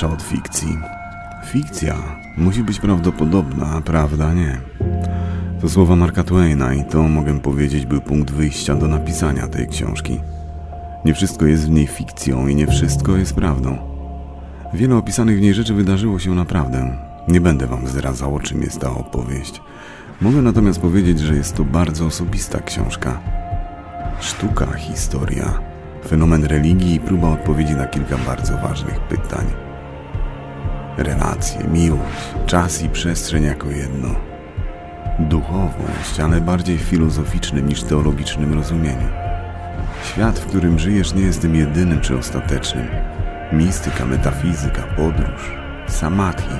Dziwniejsza od fikcji. Fikcja musi być prawdopodobna, a prawda nie. To słowa Marka Twaina i to, mogę powiedzieć, był punkt wyjścia do napisania tej książki. Nie wszystko jest w niej fikcją i nie wszystko jest prawdą. Wiele opisanych w niej rzeczy wydarzyło się naprawdę. Nie będę wam zdradzał, o czym jest ta opowieść. Mogę natomiast powiedzieć, że jest to bardzo osobista książka. Sztuka, historia, fenomen religii i próba odpowiedzi na kilka bardzo ważnych pytań. Relacje, miłość, czas i przestrzeń jako jedno. Duchowość, ale bardziej w filozoficznym niż teologicznym rozumieniu. Świat, w którym żyjesz, nie jest tym jedynym czy ostatecznym. Mistyka, metafizyka, podróż, samadhi,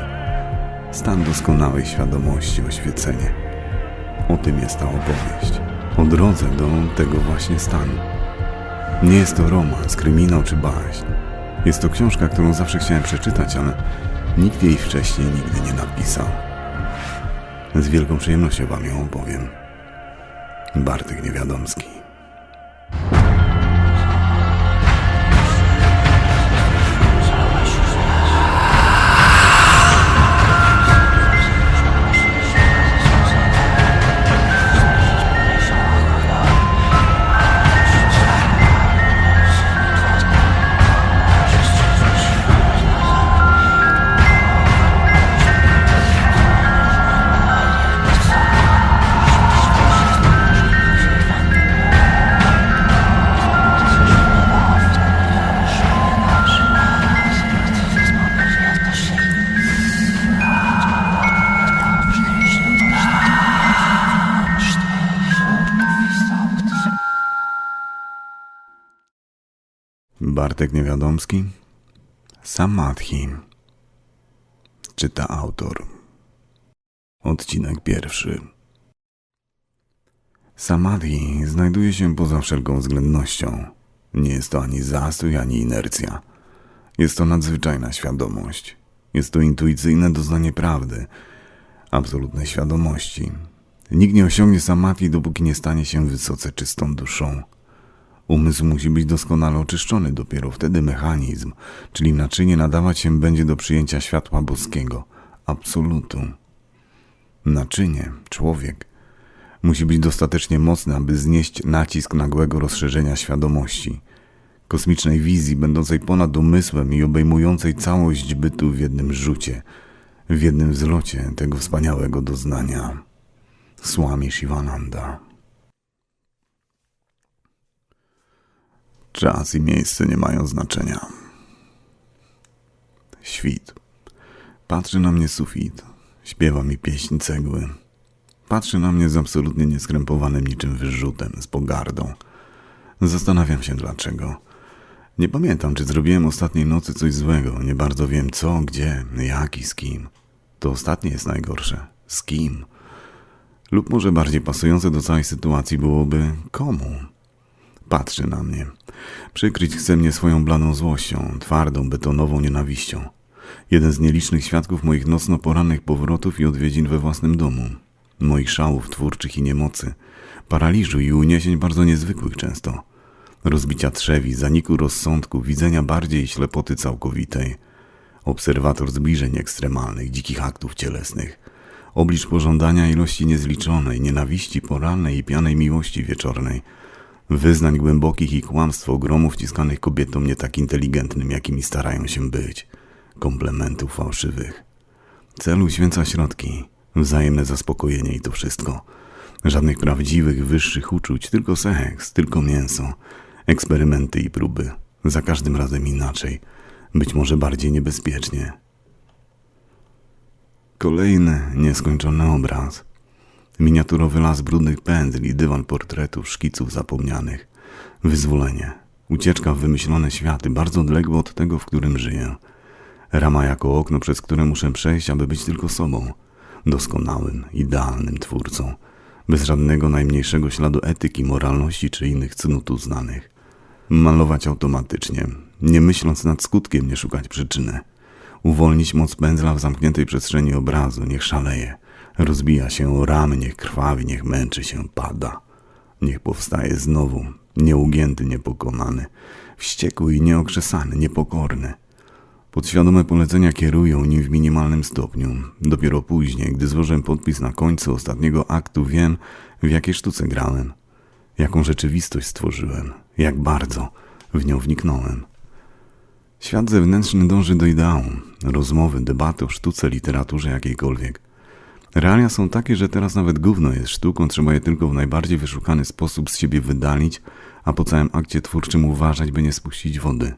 stan doskonałej świadomości, oświecenie. O tym jest ta opowieść. O drodze do tego właśnie stanu. Nie jest to romans, kryminał czy baśń. Jest to książka, którą zawsze chciałem przeczytać, ale nikt jej wcześniej nigdy nie napisał. Z wielką przyjemnością wam ją opowiem. Bartek Niewiadomski. Bartek Niewiadomski Samadhi Czyta autor Odcinek pierwszy Samadhi znajduje się poza wszelką względnością. Nie jest to ani zastój, ani inercja. Jest to nadzwyczajna świadomość. Jest to intuicyjne doznanie prawdy, absolutnej świadomości. Nikt nie osiągnie samadhi, dopóki nie stanie się wysoce czystą duszą. Umysł musi być doskonale oczyszczony, dopiero wtedy mechanizm, czyli naczynie nadawać się będzie do przyjęcia światła boskiego, absolutu. Naczynie, człowiek, musi być dostatecznie mocny, aby znieść nacisk nagłego rozszerzenia świadomości, kosmicznej wizji będącej ponad umysłem i obejmującej całość bytu w jednym rzucie, w jednym wzlocie tego wspaniałego doznania. Swami Shivananda. Czas i miejsce nie mają znaczenia. Świt. Patrzy na mnie sufit. Śpiewa mi pieśń cegły. Patrzy na mnie z absolutnie nieskrępowanym niczym wyrzutem, z pogardą. Zastanawiam się dlaczego. Nie pamiętam, czy zrobiłem ostatniej nocy coś złego. Nie bardzo wiem co, gdzie, jak i z kim. To ostatnie jest najgorsze. Z kim? Lub może bardziej pasujące do całej sytuacji byłoby komu? Patrzy na mnie. Przykryć chce mnie swoją bladą złością, twardą, betonową nienawiścią. Jeden z nielicznych świadków moich nocno-porannych powrotów i odwiedzin we własnym domu. Moich szałów twórczych i niemocy. Paraliżu i uniesień bardzo niezwykłych często. Rozbicia trzewi, zaniku rozsądku, widzenia bardziej ślepoty całkowitej. Obserwator zbliżeń ekstremalnych, dzikich aktów cielesnych. Oblicz pożądania ilości niezliczonej, nienawiści porannej i pianej miłości wieczornej – wyznań głębokich i kłamstw ogromów wciskanych kobietom nie tak inteligentnym, jakimi starają się być, komplementów fałszywych. Celu święca środki, wzajemne zaspokojenie i to wszystko. Żadnych prawdziwych, wyższych uczuć, tylko seks, tylko mięso, eksperymenty i próby. Za każdym razem inaczej, być może bardziej niebezpiecznie. Kolejny nieskończony obraz – Miniaturowy las brudnych pędzli, dywan portretów, szkiców zapomnianych. Wyzwolenie. Ucieczka w wymyślone światy, bardzo odległe od tego, w którym żyję. Rama jako okno, przez które muszę przejść, aby być tylko sobą. Doskonałym, idealnym twórcą. Bez żadnego najmniejszego śladu etyki, moralności czy innych cnót uznanych. Malować automatycznie, nie myśląc nad skutkiem, nie szukać przyczyny. Uwolnić moc pędzla w zamkniętej przestrzeni obrazu, niech szaleje Rozbija się ramy, niech krwawi, niech męczy się, pada. Niech powstaje znowu, nieugięty, niepokonany, wściekły i nieokrzesany, niepokorny. Podświadome polecenia kierują nim w minimalnym stopniu. Dopiero później, gdy złożę podpis na końcu ostatniego aktu, wiem, w jakiej sztuce grałem, jaką rzeczywistość stworzyłem, jak bardzo w nią wniknąłem. Świat zewnętrzny dąży do ideału, rozmowy, debaty o sztuce, literaturze jakiejkolwiek. Realia są takie, że teraz nawet gówno jest sztuką, trzeba je tylko w najbardziej wyszukany sposób z siebie wydalić, a po całym akcie twórczym uważać, by nie spuścić wody.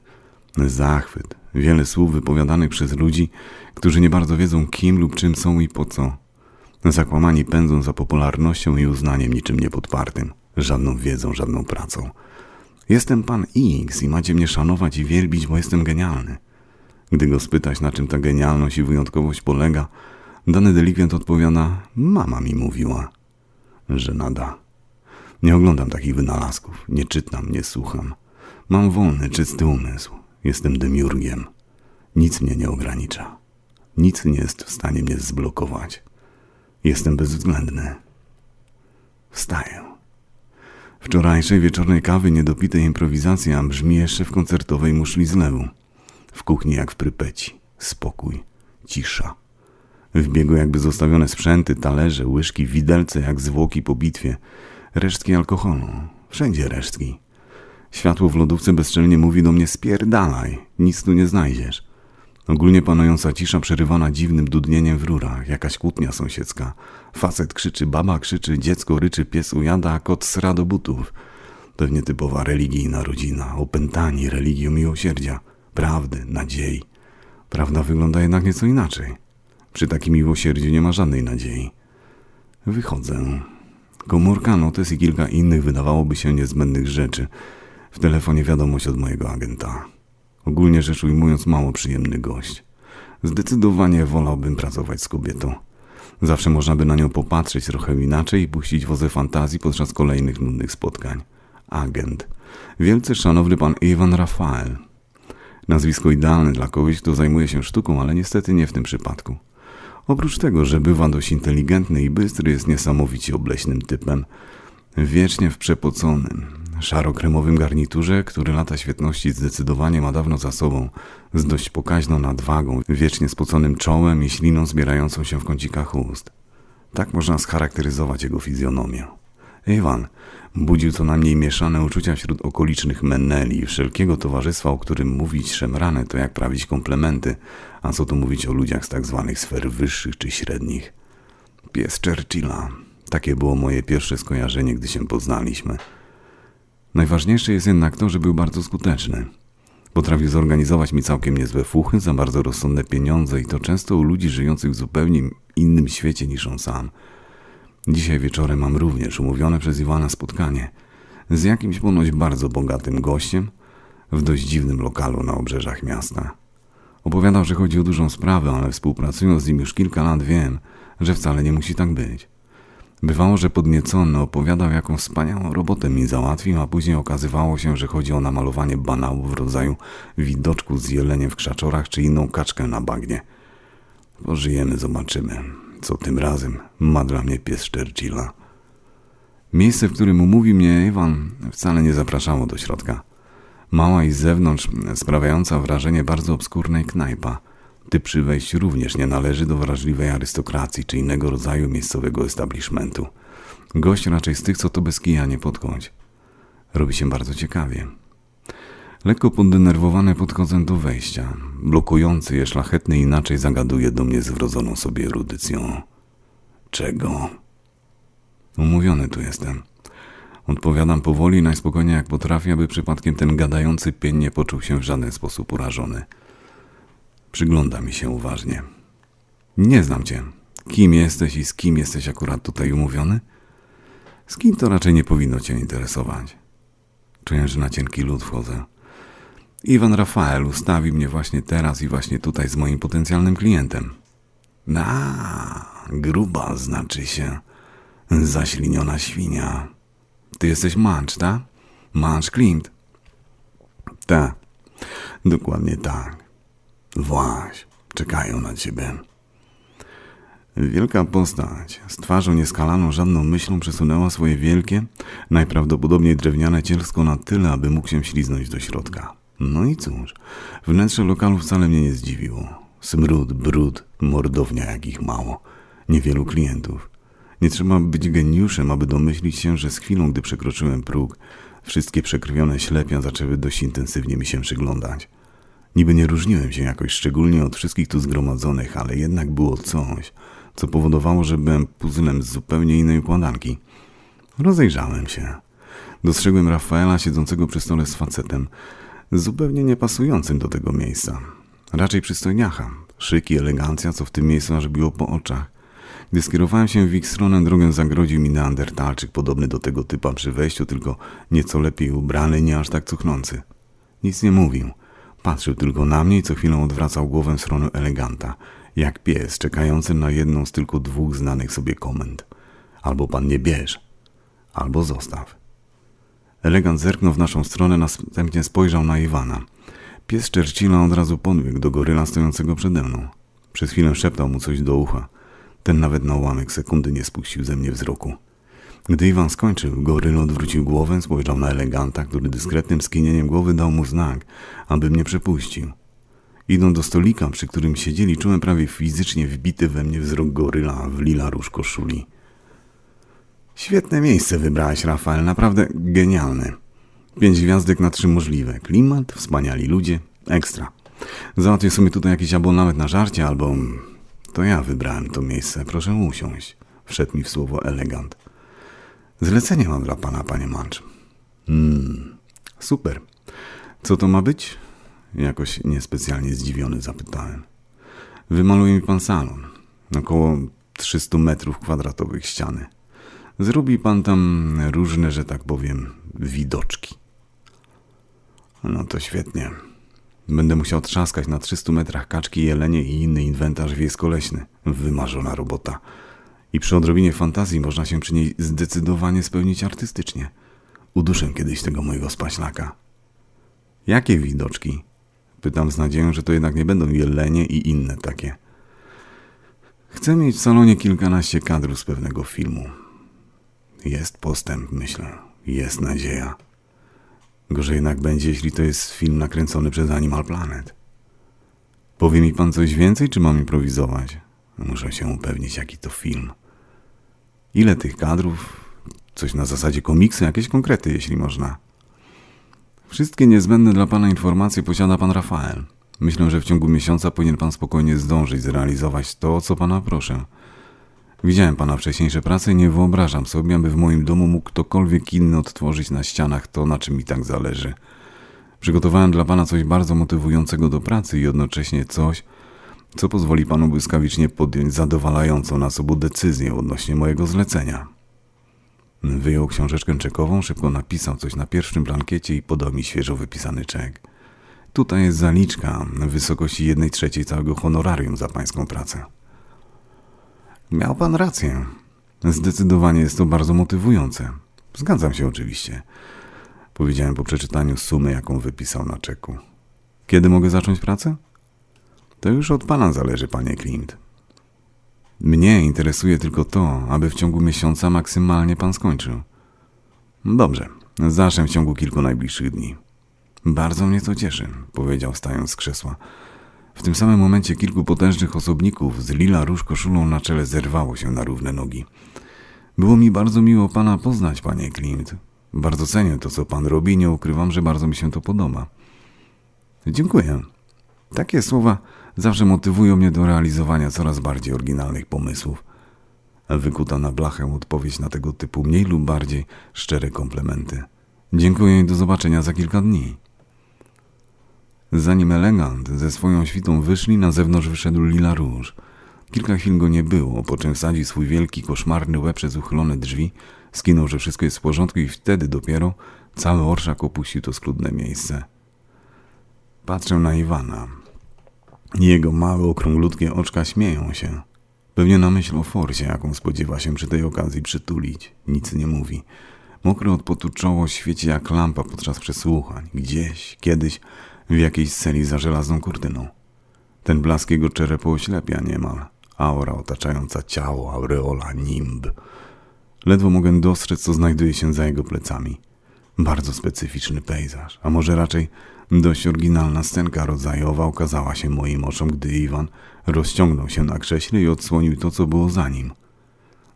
Zachwyt, wiele słów wypowiadanych przez ludzi, którzy nie bardzo wiedzą kim lub czym są i po co. Zakłamani pędzą za popularnością i uznaniem niczym niepodpartym, żadną wiedzą, żadną pracą. Jestem pan X i macie mnie szanować i wielbić, bo jestem genialny. Gdy go spytać, na czym ta genialność i wyjątkowość polega, dany delikwent odpowiada: Mama mi mówiła, że nada. Nie oglądam takich wynalazków, nie czytam, nie słucham. Mam wolny, czysty umysł. Jestem demiurgiem. Nic mnie nie ogranicza. Nic nie jest w stanie mnie zblokować. Jestem bezwzględny. Wstaję. Wczorajszej wieczornej kawy niedopitej improwizacji, a brzmi jeszcze w koncertowej muszli zlewu. W kuchni jak w prypeci. Spokój. Cisza. W biegu jakby zostawione sprzęty, talerze, łyżki, widelce jak zwłoki po bitwie. Resztki alkoholu. Wszędzie resztki. Światło w lodówce bezczelnie mówi do mnie spierdalaj, nic tu nie znajdziesz. Ogólnie panująca cisza przerywana dziwnym dudnieniem w rurach, jakaś kłótnia sąsiedzka. Facet krzyczy, baba krzyczy, dziecko ryczy, pies ujada, a kot sra do butów. Pewnie typowa religijna rodzina, opętani religią miłosierdzia, prawdy, nadziei. Prawda wygląda jednak nieco inaczej. Przy takim miłosierdziu nie ma żadnej nadziei. Wychodzę. Komórka, notes i kilka innych wydawałoby się niezbędnych rzeczy. W telefonie wiadomość od mojego agenta. Ogólnie rzecz ujmując, mało przyjemny gość. Zdecydowanie wolałbym pracować z kobietą. Zawsze można by na nią popatrzeć trochę inaczej i puścić wozę fantazji podczas kolejnych nudnych spotkań. Agent. Wielce szanowny pan Iwan Rafael. Nazwisko idealne dla kogoś, kto zajmuje się sztuką, ale niestety nie w tym przypadku. Oprócz tego, że bywa dość inteligentny i bystry, jest niesamowicie obleśnym typem. Wiecznie w przepoconym, szarokremowym garniturze, który lata świetności zdecydowanie ma dawno za sobą, z dość pokaźną nadwagą, wiecznie spoconym czołem i śliną zbierającą się w kącikach ust. Tak można scharakteryzować jego fizjonomię. Iwan budził co najmniej mieszane uczucia wśród okolicznych meneli wszelkiego towarzystwa, o którym mówić szemrane to jak prawić komplementy, a co tu mówić o ludziach z tak zwanych sfer wyższych czy średnich. Pies Churchilla. Takie było moje pierwsze skojarzenie, gdy się poznaliśmy. Najważniejsze jest jednak to, że był bardzo skuteczny. Potrafił zorganizować mi całkiem niezłe fuchy za bardzo rozsądne pieniądze i to często u ludzi żyjących w zupełnie innym świecie niż on sam. Dzisiaj wieczorem mam również umówione przez Iwana spotkanie z jakimś ponoć bardzo bogatym gościem w dość dziwnym lokalu na obrzeżach miasta. Opowiadał, że chodzi o dużą sprawę, ale współpracując z nim już kilka lat wiem, że wcale nie musi tak być. Bywało, że podniecony opowiadał, jaką wspaniałą robotę mi załatwił, a później okazywało się, że chodzi o namalowanie banałów w rodzaju widoczku z jeleniem w krzaczorach czy inną kaczkę na bagnie. Pożyjemy, zobaczymy, co tym razem ma dla mnie pies Churchilla. Miejsce, w którym umówił mnie Iwan, wcale nie zapraszało do środka. Mała i z zewnątrz sprawiająca wrażenie bardzo obskurnej knajpa – Typ przy wejściu również nie należy do wrażliwej arystokracji czy innego rodzaju miejscowego establishmentu. Gość raczej z tych, co to bez kija nie podkąć. Robi się bardzo ciekawie. Lekko poddenerwowany podchodzę do wejścia. Blokujący je szlachetny inaczej zagaduje do mnie z wrodzoną sobie erudycją. Czego? Umówiony tu jestem. Odpowiadam powoli, najspokojniej jak potrafię, aby przypadkiem ten gadający pień nie poczuł się w żaden sposób urażony. Przygląda mi się uważnie. Nie znam cię. Kim jesteś i z kim jesteś akurat tutaj umówiony? Z kim to raczej nie powinno cię interesować. Czuję, że na cienki lód wchodzę. Iwan Rafael ustawi mnie właśnie teraz i właśnie tutaj z moim potencjalnym klientem. A, gruba znaczy się. Zaśliniona świnia. Ty jesteś Manch, tak? Manch Klimt. Tak, dokładnie tak. Właś, czekają na ciebie. Wielka postać, z twarzą nieskalaną żadną myślą przesunęła swoje wielkie, najprawdopodobniej drewniane cielsko na tyle, aby mógł się śliznąć do środka. No i cóż, wnętrze lokalu wcale mnie nie zdziwiło. Smród, brud, mordownia jakich mało. Niewielu klientów. Nie trzeba być geniuszem, aby domyślić się, że z chwilą, gdy przekroczyłem próg, wszystkie przekrwione ślepia zaczęły dość intensywnie mi się przyglądać. Niby nie różniłem się jakoś szczególnie od wszystkich tu zgromadzonych, ale jednak było coś, co powodowało, że byłem puzzlem z zupełnie innej układanki. Rozejrzałem się. Dostrzegłem Rafaela siedzącego przy stole z facetem, zupełnie niepasującym do tego miejsca. Raczej przystojniacha, szyk i elegancja, co w tym miejscu aż biło po oczach. Gdy skierowałem się w ich stronę, drogę zagrodził mi neandertalczyk podobny do tego typa przy wejściu, tylko nieco lepiej ubrany, nie aż tak cuchnący. Nic nie mówił. Patrzył tylko na mnie i co chwilę odwracał głowę w stronę eleganta, jak pies czekający na jedną z tylko dwóch znanych sobie komend. Albo pan nie bierz, albo zostaw. Elegant zerknął w naszą stronę, następnie spojrzał na Iwana. Pies Churchilla od razu podbiegł do goryla stojącego przede mną. Przez chwilę szeptał mu coś do ucha. Ten nawet na ułamek sekundy nie spuścił ze mnie wzroku. Gdy Iwan skończył, goryl odwrócił głowę, spojrzał na eleganta, który dyskretnym skinieniem głowy dał mu znak, aby mnie przepuścił. Idąc do stolika, przy którym siedzieli, czułem prawie fizycznie wbity we mnie wzrok goryla w lila róż koszuli. Świetne miejsce wybrałeś, Rafael, naprawdę genialne. Pięć gwiazdek na trzy możliwe. Klimat, wspaniali ludzie, ekstra. Załatwię sobie tutaj jakiś abonament na żarcie albo... To ja wybrałem to miejsce, proszę usiąść. Wszedł mi w słowo elegant. Zlecenie mam dla pana, panie Mancz. Hmm, super. Co to ma być? Jakoś niespecjalnie zdziwiony zapytałem. Wymaluje mi pan salon. Około 300 metrów kwadratowych ściany. Zrobi pan tam różne, że tak powiem, widoczki. No to świetnie. Będę musiał trzaskać na 300 metrach kaczki, jelenie i inny inwentarz wieskoleśny. Wymarzona robota. I przy odrobinie fantazji można się przy niej zdecydowanie spełnić artystycznie. Uduszę kiedyś tego mojego spaślaka. Jakie widoczki? Pytam z nadzieją, że to jednak nie będą jelenie i inne takie. Chcę mieć w salonie kilkanaście kadrów z pewnego filmu. Jest postęp, myślę. Jest nadzieja. Gorzej jednak będzie, jeśli to jest film nakręcony przez Animal Planet. Powie mi pan coś więcej, czy mam improwizować? Muszę się upewnić, jaki to film. Ile tych kadrów? Coś na zasadzie komiksu, jakieś konkrety, jeśli można. Wszystkie niezbędne dla pana informacje posiada pan Rafael. Myślę, że w ciągu miesiąca powinien pan spokojnie zdążyć zrealizować to, co pana proszę. Widziałem pana wcześniejsze prace i nie wyobrażam sobie, aby w moim domu mógł ktokolwiek inny odtworzyć na ścianach to, na czym mi tak zależy. Przygotowałem dla pana coś bardzo motywującego do pracy i jednocześnie coś, co pozwoli panu błyskawicznie podjąć zadowalającą nas obu decyzję odnośnie mojego zlecenia. Wyjął książeczkę czekową, szybko napisał coś na pierwszym blankiecie i podał mi świeżo wypisany czek. Tutaj jest zaliczka w wysokości jednej trzeciej całego honorarium za pańską pracę. Miał pan rację. Zdecydowanie jest to bardzo motywujące. Zgadzam się oczywiście. Powiedziałem po przeczytaniu sumy, jaką wypisał na czeku. Kiedy mogę zacząć pracę? To już od pana zależy, panie Klimt. Mnie interesuje tylko to, aby w ciągu miesiąca maksymalnie pan skończył. Dobrze, zacznę w ciągu kilku najbliższych dni. Bardzo mnie to cieszy, powiedział stając z krzesła. W tym samym momencie kilku potężnych osobników z lila róż koszulą na czele zerwało się na równe nogi. Było mi bardzo miło pana poznać, panie Klimt. Bardzo cenię to, co pan robi nie ukrywam, że bardzo mi się to podoba. Dziękuję. Takie słowa zawsze motywują mnie do realizowania coraz bardziej oryginalnych pomysłów. Wykuta na blachę odpowiedź na tego typu mniej lub bardziej szczere komplementy. Dziękuję i do zobaczenia za kilka dni. Zanim elegant ze swoją świtą wyszli, na zewnątrz wyszedł Lila Róż. Kilka chwil go nie było, po czym wsadził swój wielki, koszmarny łeb przez uchylone drzwi, skinął, że wszystko jest w porządku i wtedy dopiero cały orszak opuścił to schludne miejsce. Patrzę na Iwana. Jego małe, okrąglutkie oczka śmieją się. Pewnie na myśl o forsie, jaką spodziewa się przy tej okazji przytulić. Nic nie mówi. Mokre od potu czoło świeci jak lampa podczas przesłuchań. Gdzieś, kiedyś w jakiejś celi za żelazną kurtyną. Ten blask jego czerepu oślepia niemal. Aura otaczająca ciało, aureola, nimb. Ledwo mogę dostrzec, co znajduje się za jego plecami. Bardzo specyficzny pejzaż, a może raczej Dość oryginalna scenka rodzajowa ukazała się moim oczom, gdy Iwan rozciągnął się na krześle i odsłonił to, co było za nim.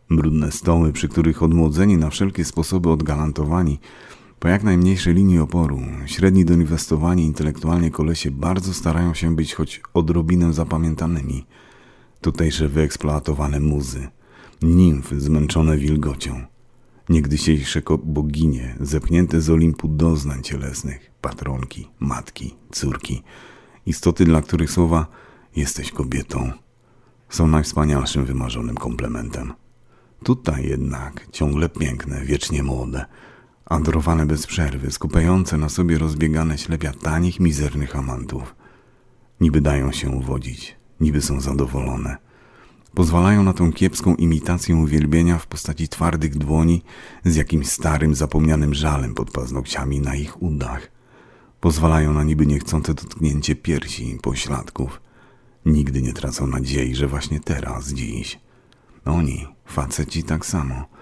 Brudne stoły, przy których odmłodzeni na wszelkie sposoby odgalantowani, po jak najmniejszej linii oporu, średni doinwestowani intelektualnie kolesie bardzo starają się być choć odrobinę zapamiętanymi. Tutejsze wyeksploatowane muzy, nimfy zmęczone wilgocią, niegdysiejsze boginie zepchnięte z Olimpu doznań cielesnych, patronki, matki, córki, istoty, dla których słowa jesteś kobietą, są najwspanialszym wymarzonym komplementem. Tutaj jednak ciągle piękne, wiecznie młode, adorowane bez przerwy, skupiające na sobie rozbiegane ślepia tanich, mizernych amantów. Niby dają się uwodzić, niby są zadowolone. Pozwalają na tą kiepską imitację uwielbienia w postaci twardych dłoni z jakimś starym, zapomnianym żalem pod paznokciami na ich udach. Pozwalają na niby niechcące dotknięcie piersi i pośladków. Nigdy nie tracą nadziei, że właśnie teraz, dziś. Oni, faceci tak samo.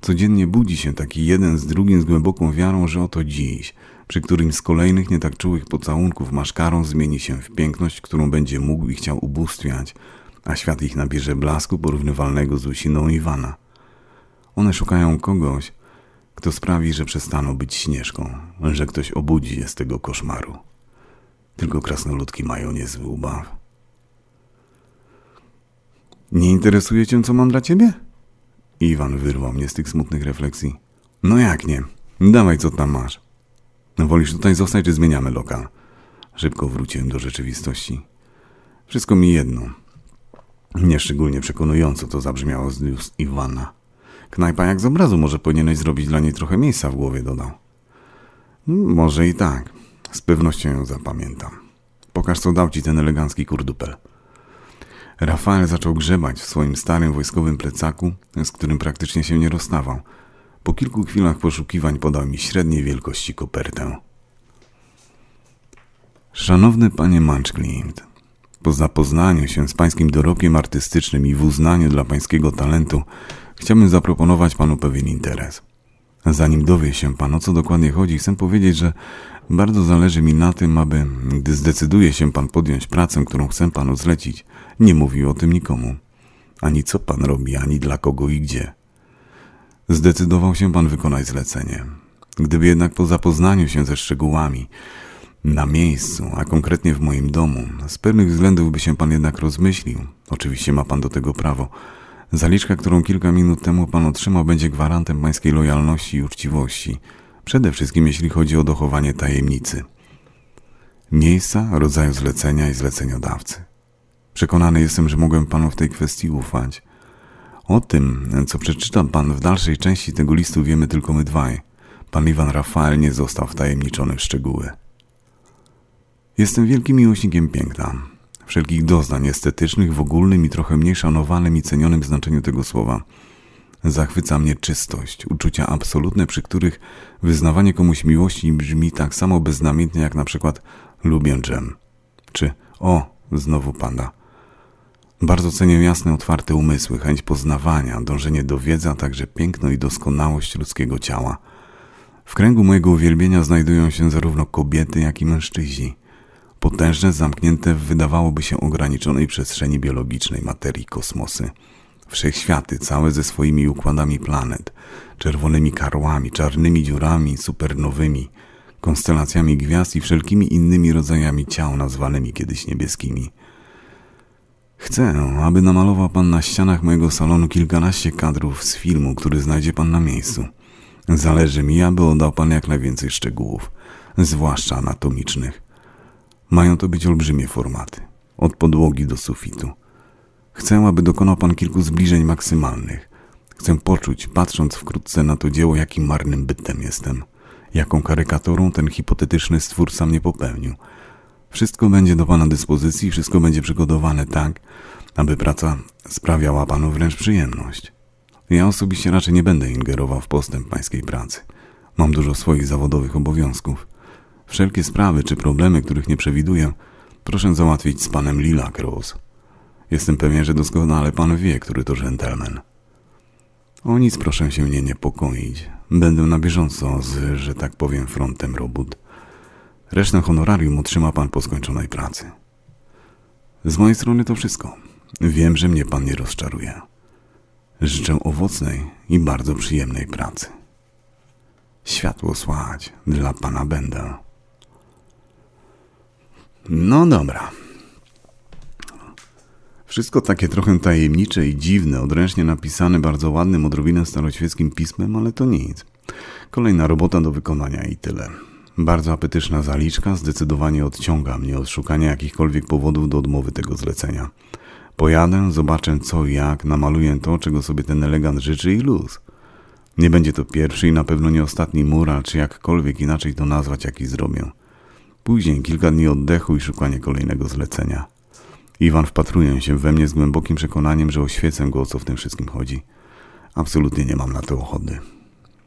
Codziennie budzi się taki jeden z drugim z głęboką wiarą, że oto dziś, przy którym z kolejnych nie tak czułych pocałunków maszkarą zmieni się w piękność, którą będzie mógł i chciał ubóstwiać, a świat ich nabierze blasku porównywalnego z łysiną Iwana. One szukają kogoś, kto sprawi, że przestaną być śnieżką, że ktoś obudzi je z tego koszmaru. Tylko krasnoludki mają niezły ubaw. Nie interesuje cię, co mam dla ciebie? Iwan wyrwał mnie z tych smutnych refleksji. No jak nie? Dawaj, co tam masz. Wolisz tutaj zostać, czy zmieniamy lokal? Szybko wróciłem do rzeczywistości. Wszystko mi jedno. Nieszczególnie przekonująco to zabrzmiało z ust Iwana. Knajpa jak z obrazu, może powinieneś zrobić dla niej trochę miejsca w głowie, dodał. Może i tak. Z pewnością ją zapamiętam. Pokaż, co dał ci ten elegancki kurdupel. Rafael zaczął grzebać w swoim starym wojskowym plecaku, z którym praktycznie się nie rozstawał. Po kilku chwilach poszukiwań podał mi średniej wielkości kopertę. Szanowny panie Munchclift, po zapoznaniu się z pańskim dorobkiem artystycznym i w uznaniu dla pańskiego talentu, chciałbym zaproponować panu pewien interes. Zanim dowie się pan, o co dokładnie chodzi, chcę powiedzieć, że bardzo zależy mi na tym, aby, gdy zdecyduje się pan podjąć pracę, którą chcę panu zlecić, nie mówił o tym nikomu. Ani co pan robi, ani dla kogo i gdzie. Zdecydował się pan wykonać zlecenie. Gdyby jednak po zapoznaniu się ze szczegółami, na miejscu, a konkretnie w moim domu, z pewnych względów by się pan jednak rozmyślił, oczywiście ma pan do tego prawo, zaliczka, którą kilka minut temu pan otrzymał, będzie gwarantem pańskiej lojalności i uczciwości, przede wszystkim jeśli chodzi o dochowanie tajemnicy. Miejsca, rodzaju zlecenia i zleceniodawcy. Przekonany jestem, że mogłem panu w tej kwestii ufać. O tym, co przeczyta pan w dalszej części tego listu, wiemy tylko my dwaj. Pan Iwan Rafael nie został wtajemniczony w szczegóły. Jestem wielkim miłośnikiem piękna, wszelkich doznań estetycznych w ogólnym i trochę mniej szanowanym i cenionym znaczeniu tego słowa. Zachwyca mnie czystość, uczucia absolutne, przy których wyznawanie komuś miłości brzmi tak samo beznamiętnie jak na przykład lubię dżem, czy o, znowu pada. Bardzo cenię jasne, otwarte umysły, chęć poznawania, dążenie do wiedzy, a także piękno i doskonałość ludzkiego ciała. W kręgu mojego uwielbienia znajdują się zarówno kobiety, jak i mężczyźni. Potężne, zamknięte wydawałoby się ograniczonej przestrzeni biologicznej materii kosmosy. Wszechświaty, całe ze swoimi układami planet, czerwonymi karłami, czarnymi dziurami, supernowymi, konstelacjami gwiazd i wszelkimi innymi rodzajami ciał nazwanymi kiedyś niebieskimi. Chcę, aby namalował pan na ścianach mojego salonu kilkanaście kadrów z filmu, który znajdzie pan na miejscu. Zależy mi, aby oddał pan jak najwięcej szczegółów, zwłaszcza anatomicznych. Mają to być olbrzymie formaty, od podłogi do sufitu. Chcę, aby dokonał pan kilku zbliżeń maksymalnych. Chcę poczuć, patrząc wkrótce na to dzieło, jakim marnym bytem jestem, jaką karykaturą ten hipotetyczny stwórca mnie popełnił. Wszystko będzie do pana dyspozycji, wszystko będzie przygotowane tak, aby praca sprawiała panu wręcz przyjemność. Ja osobiście raczej nie będę ingerował w postęp pańskiej pracy. Mam dużo swoich zawodowych obowiązków. Wszelkie sprawy czy problemy, których nie przewiduję, proszę załatwić z panem Lila Cross. Jestem pewien, że doskonale pan wie, który to dżentelmen. O nic proszę się nie niepokoić. Będę na bieżąco z, że tak powiem, frontem robót. Resztę honorarium otrzyma pan po skończonej pracy. Z mojej strony to wszystko. Wiem, że mnie pan nie rozczaruje. Życzę owocnej i bardzo przyjemnej pracy. Światło słać dla pana będę. No dobra. Wszystko takie trochę tajemnicze i dziwne, odręcznie napisane bardzo ładnym, odrobinę staroświeckim pismem, ale to nic. Kolejna robota do wykonania i tyle. Bardzo apetyczna zaliczka zdecydowanie odciąga mnie od szukania jakichkolwiek powodów do odmowy tego zlecenia. Pojadę, zobaczę co i jak, namaluję to, czego sobie ten elegant życzy i luz. Nie będzie to pierwszy i na pewno nie ostatni mural, czy jakkolwiek inaczej to nazwać, jaki zrobię. Później kilka dni oddechu i szukanie kolejnego zlecenia. Iwan wpatruje się we mnie z głębokim przekonaniem, że oświecę go, o co w tym wszystkim chodzi. Absolutnie nie mam na to ochoty.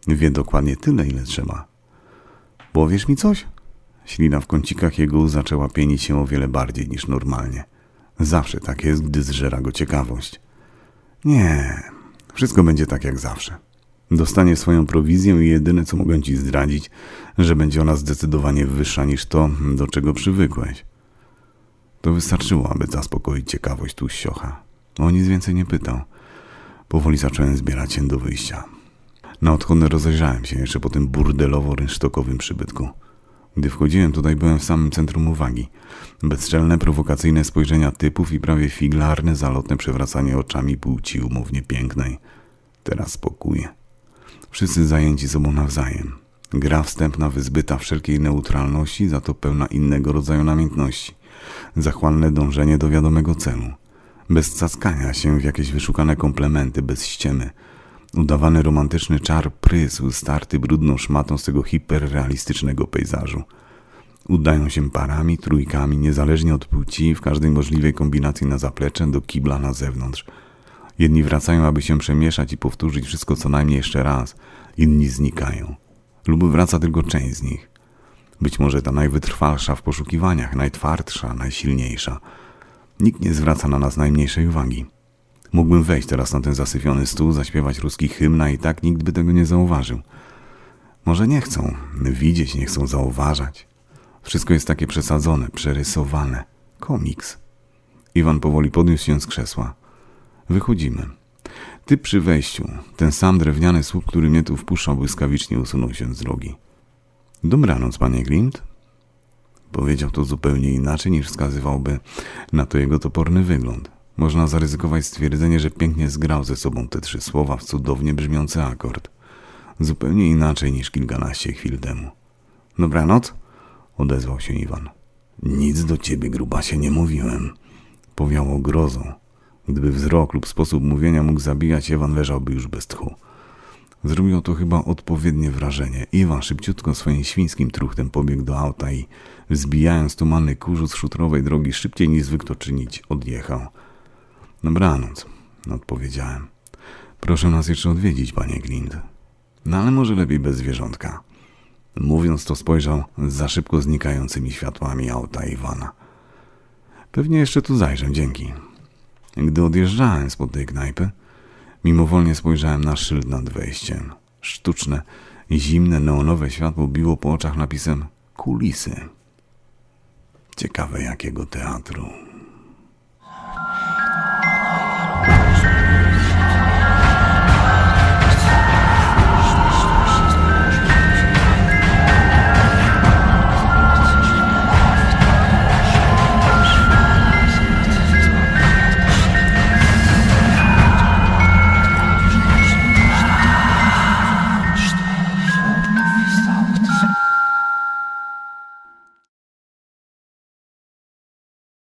Wie dokładnie tyle, ile trzeba. Powiesz mi coś? Ślina w kącikach jego zaczęła pienić się o wiele bardziej niż normalnie. Zawsze tak jest, gdy zżera go ciekawość. Nie, wszystko będzie tak jak zawsze. Dostanie swoją prowizję i jedyne, co mogę ci zdradzić, że będzie ona zdecydowanie wyższa niż to, do czego przywykłeś. To wystarczyło, aby zaspokoić ciekawość tłuściocha. O nic więcej nie pytał. Powoli zacząłem zbierać się do wyjścia. Na odchodne rozejrzałem się jeszcze po tym burdelowo-rynsztokowym przybytku. Gdy wchodziłem tutaj, byłem w samym centrum uwagi. Bezczelne, prowokacyjne spojrzenia typów i prawie figlarne, zalotne przewracanie oczami płci umownie pięknej. Teraz spokój. Wszyscy zajęci sobą nawzajem. Gra wstępna wyzbyta wszelkiej neutralności, za to pełna innego rodzaju namiętności. Zachłanne dążenie do wiadomego celu. Bez caskania się w jakieś wyszukane komplementy, bez ściemy. Udawany romantyczny czar prysł, starty brudną szmatą z tego hiperrealistycznego pejzażu. Udają się parami, trójkami, niezależnie od płci, w każdej możliwej kombinacji na zaplecze, do kibla na zewnątrz. Jedni wracają, aby się przemieszać i powtórzyć wszystko co najmniej jeszcze raz, inni znikają. Lub wraca tylko część z nich. Być może ta najwytrwalsza w poszukiwaniach, najtwardsza, najsilniejsza. Nikt nie zwraca na nas najmniejszej uwagi. Mógłbym wejść teraz na ten zasypiony stół, zaśpiewać ruski hymna i tak nikt by tego nie zauważył. Może nie chcą widzieć, nie chcą zauważać. Wszystko jest takie przesadzone, przerysowane. Komiks. Iwan powoli podniósł się z krzesła. Wychodzimy. Ty przy wejściu, ten sam drewniany słup, który mnie tu wpuszczał, błyskawicznie usunął się z drogi. Dobranoc, panie Glimt. Powiedział to zupełnie inaczej niż wskazywałby na to jego toporny wygląd. Można zaryzykować stwierdzenie, że pięknie zgrał ze sobą te trzy słowa w cudownie brzmiący akord. Zupełnie inaczej niż kilkanaście chwil temu. Dobranoc, odezwał się Iwan. Nic do ciebie, grubasie, nie mówiłem. Powiało grozą. Gdyby wzrok lub sposób mówienia mógł zabijać, Iwan leżałby już bez tchu. Zrobiło to chyba odpowiednie wrażenie. Iwan szybciutko swoim świńskim truchtem pobiegł do auta i, zbijając tumanny kurzu z szutrowej drogi, szybciej niż zwykł to czynić, odjechał. Dobranoc, odpowiedziałem. Proszę nas jeszcze odwiedzić, panie Glind. No ale może lepiej bez zwierzątka. Mówiąc to spojrzał za szybko znikającymi światłami auta Iwana. Pewnie jeszcze tu zajrzę, dzięki. Gdy odjeżdżałem spod tej knajpy, mimowolnie spojrzałem na szyld nad wejściem. Sztuczne, zimne, neonowe światło biło po oczach napisem kulisy. Ciekawe jakiego teatru.